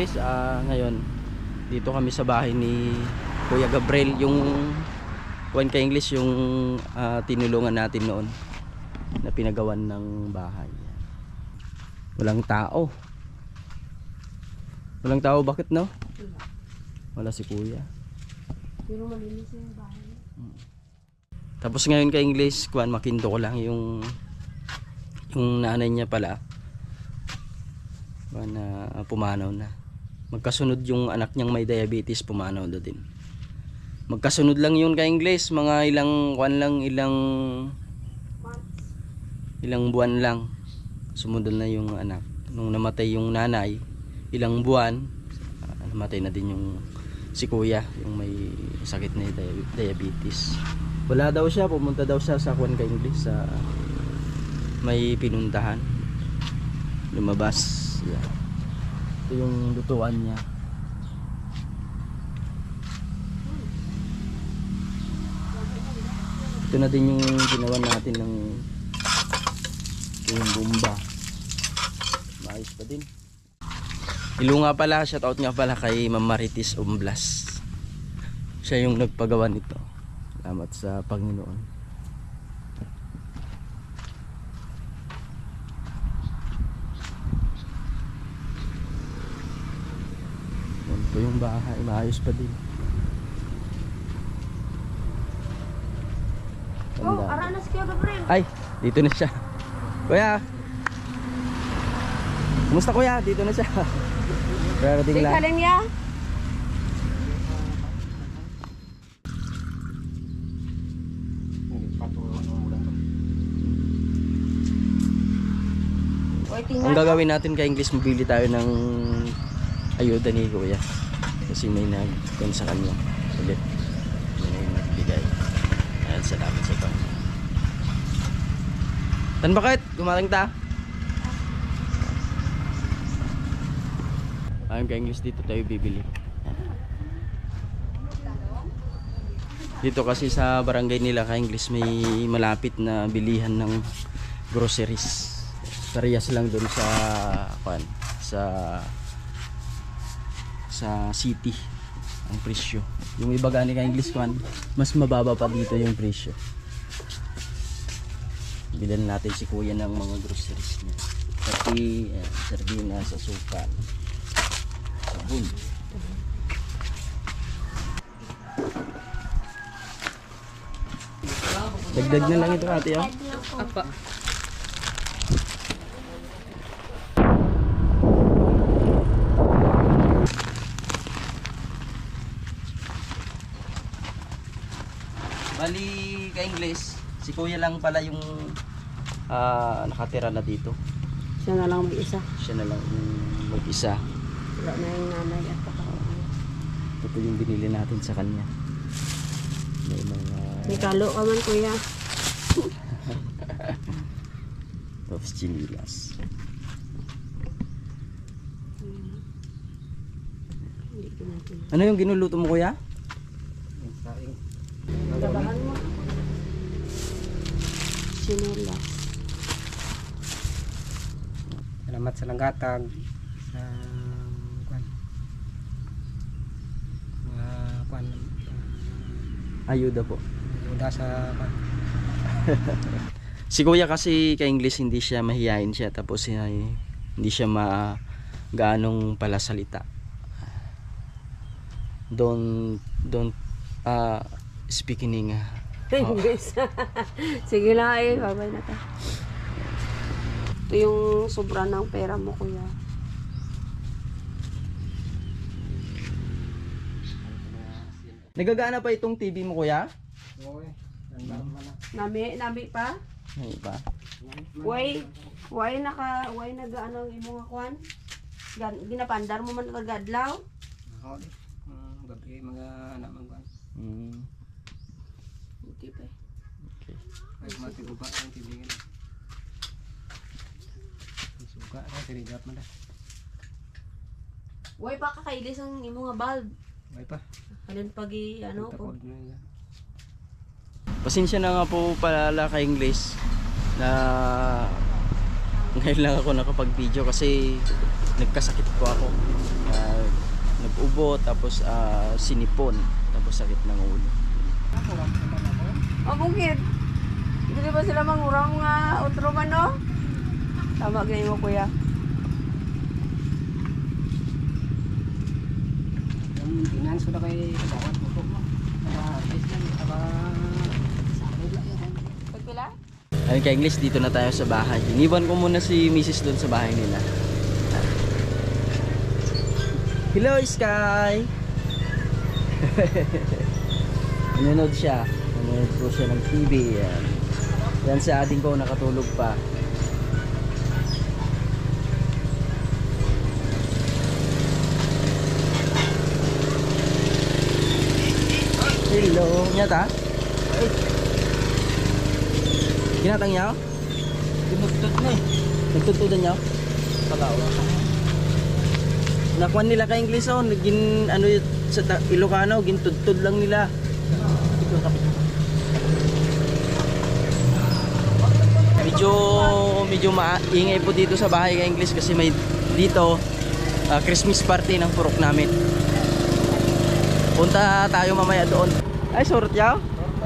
English. Ah, ngayon dito kami sa bahay ni Kuya Gabriel yung kuwan ka English yung ah, tinulungan natin noon na pinagawan ng bahay. Walang tao. Walang tao bakit no? Wala si Kuya. Pero malinis yung bahay. Tapos ngayon ka English, kuan makindo ko lang yung yung nanay niya pala. Na pumanaw na. Magkasunod yung anak niyang may diabetes, pumanaw na din. Magkasunod lang yun ka English, mga ilang kuan lang, ilang ilang buwan lang. Sumunod na yung anak. Nung namatay yung nanay, ilang buwan, ah, namatay na din yung si kuya, yung may sakit na dia- diabetes. Wala daw siya, pumunta daw siya sa Kwan ka English sa may pinuntahan. Lumabas. Yeah. Ito yung lutuan niya. Ito na din yung ginawa natin ng yung bomba. Maayos pa din. Ilo nga pala, shoutout nga pala kay Ma'am Maritis Umblas. Siya yung nagpagawa nito. Salamat sa Panginoon. Po yung bahay. Maayos pa din. Oh, Ganda. aranas kayo Gabriel. Ay, dito na siya. Kuya. Kumusta kuya? Dito na siya. Darating Di lang. ka niya? Ang gagawin natin kay English, mabili tayo ng ayuda ni Kuya. Kasi may nag sa kanya. Ulit. May nagbigay. Ayan, salamat sa Panginoon. Tan bakit? Gumaling ta? Ayun kay English dito tayo bibili. Dito kasi sa barangay nila kay English may malapit na bilihan ng groceries. Parehas lang doon sa kwan, sa sa city ang presyo. Yung iba gani ka English kwan, mas mababa pa dito yung presyo. Bilan natin si kuya ng mga groceries niya. Pati eh, sardinas, asukal, sabon. Dagdag na lang ito ate oh. Apa. Bali ka English, si kuya lang pala yung ah, nakatira na dito. Siya na lang may isa. Siya na lang yung mag-isa. Wala na yung nanay at saka. Ito yung binili natin sa kanya. May mga May kalo ka man kuya. Tapos chinilas. Hindi ko natin. Ano yung ginuluto mo kuya? Gabahan mo. Sinula. Salamat sa nanggatag sa kwan. Mga kwan Ayuda po. uh, sa kwan. Si kuya kasi ka English hindi siya mahihain siya tapos siya ay- hindi siya ma gaanong pala salita. Don't don't uh, speak in English. English. Sige na eh, babay na ka. Ito yung sobra ng pera mo kuya. Nagagana pa itong TV mo kuya? Na. Nami, nami pa? Ay ba? Way, way naka, way nagaano ang imong kwan? Gan, ginapandar mo man kagadlaw? Ako di. Mm, gabi mga anak man kwan. Mm, Hindi pa. eh. Okay. Ay mati guba ang tibingin. Suka ra tirigat man da. Way pa kakailis ang imong nga bulb. Ay pa. Halin pagi ano na yan. Pasensya na nga po pala kay English na ngayon lang ako nakapag-video kasi nagkasakit po ako. Ah, nag-ubo, tapos ah, sinipon, tapos sakit ng ulo. Oh, bukid. Hindi ba sila mangurang nga utro man, no? Tama ganyan mo, kuya. Yung finance ko na kay butok mo. Pagpila? Ayun ka English, dito na tayo sa bahay. Iniwan ko muna si Mrs. doon sa bahay nila. Hello, Sky! Nanonood siya. Nanonood po siya ng TV. Yan. Yan sa ating ko nakatulog pa. Hello, nyata? Ginatang niya? Dinugtod na eh. Nagtutudan niya? Pagawa. Nakuha nila ka English oh, gin ano sa ta- Ilocano, gintudtud lang nila. Medyo medyo maingay po dito sa bahay ka English kasi may dito ah, Christmas party ng purok namin. Punta tayo mamaya doon. Ay, surot yaw?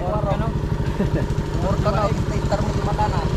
Mor ka na. Itar mo yung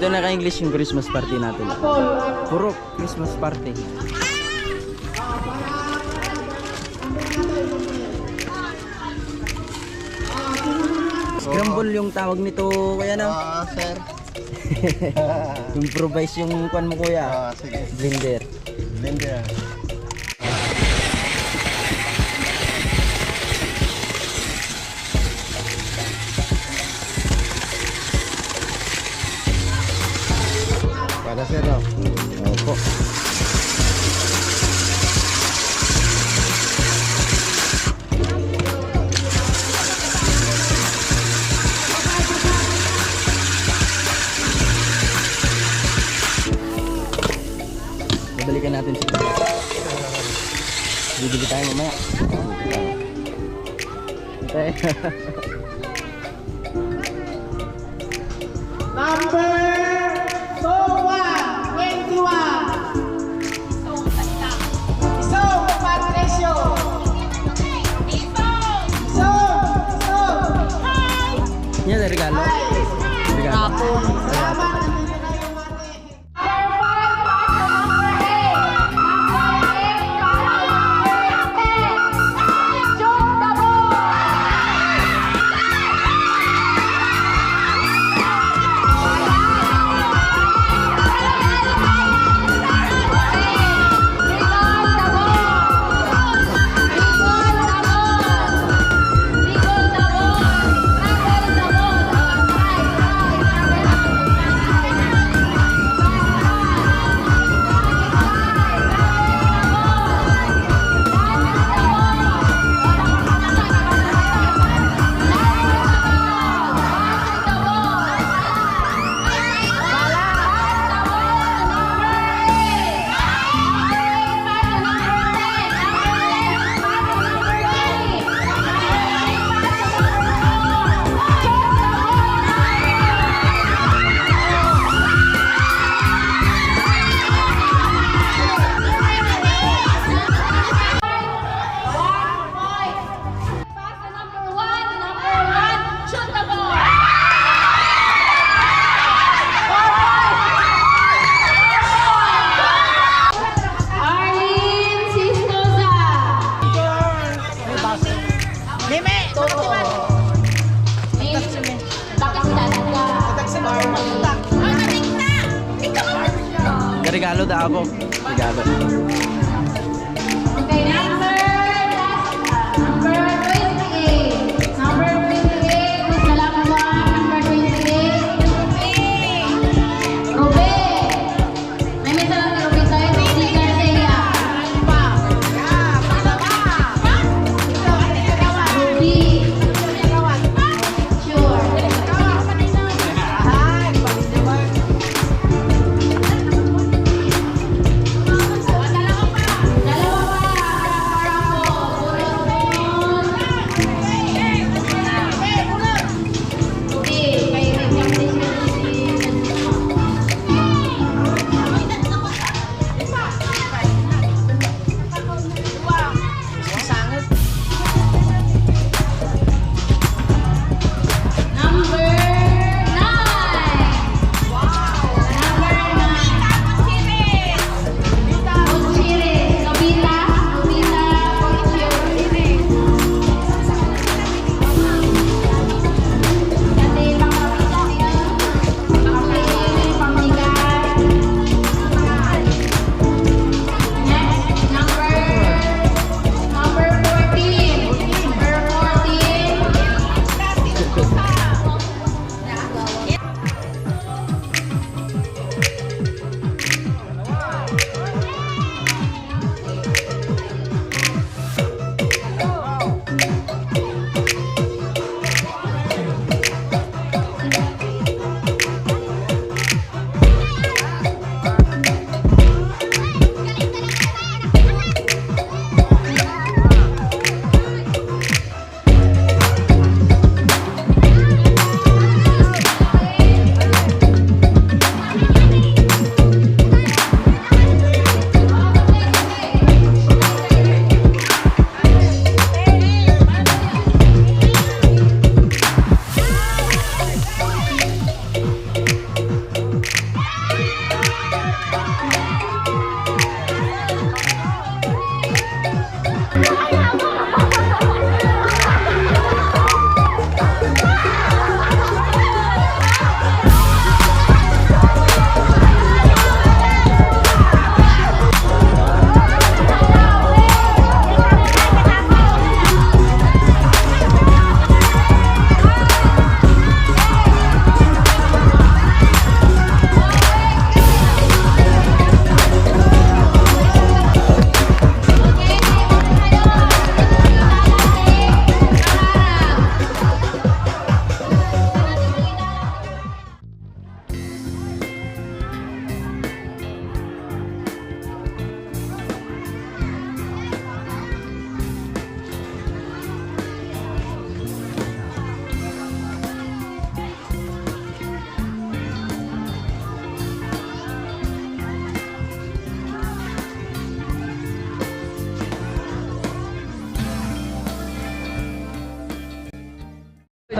Dito na ka English yung Christmas party natin. Purok Christmas party. Scramble yung tawag nito, kuya na. Ah, sir. Improvise yung kwan mo kuya. Ah, sige. Blender. Blender. Para sir, no? Opo. Babalikan natin si. Bibili tayo mamaya. Okay. 감 사.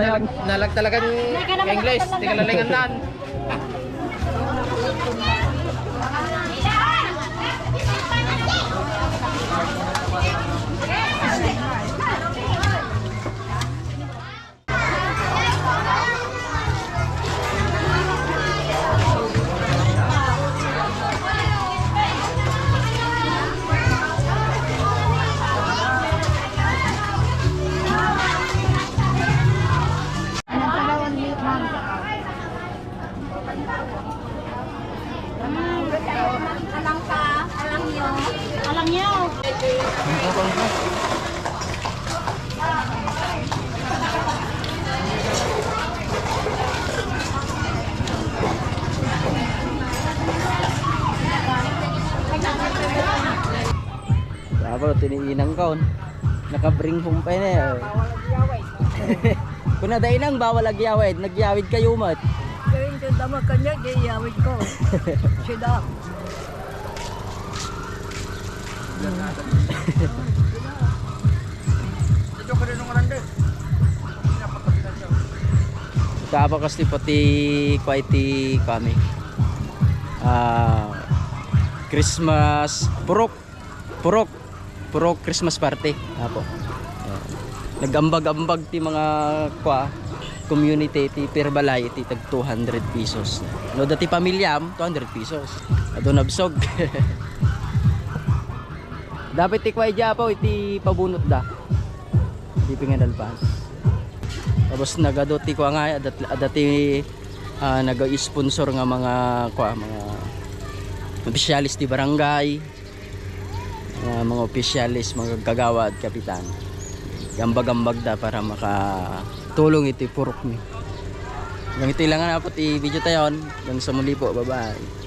Tayag. Nalag talagang English, di ka lalingan nan. Bravo, tiniinang kaon. Nakabring home pa na eh. Kung nadainang bawal agyawid, nagyawid kayo mat. Gawin ko tama kanya, gayawid ko. Sida. Ito ka rin nung arande. Tapa kasi pati kwaiti kami. Ah, Christmas purok. Purok. Purok Christmas party. Apo. Ayan. Nagambag-ambag ti mga kwa community ti perbalay ti tag 200 pesos. No dati pamilyam 200 pesos. Ado nabsog. Dapat ti kway japaw iti pabunot da. Di pingadalpas. Tapos nagadoti ko nga adat adati uh, naga-sponsor nga mga kwa mga opisyalis di barangay mga mga opisyalis mga kagawad kapitan gambag-gambag da para makatulong iti purok mi Gang ito lang nga na po ti video tayon. Gang sa muli po. Bye-bye.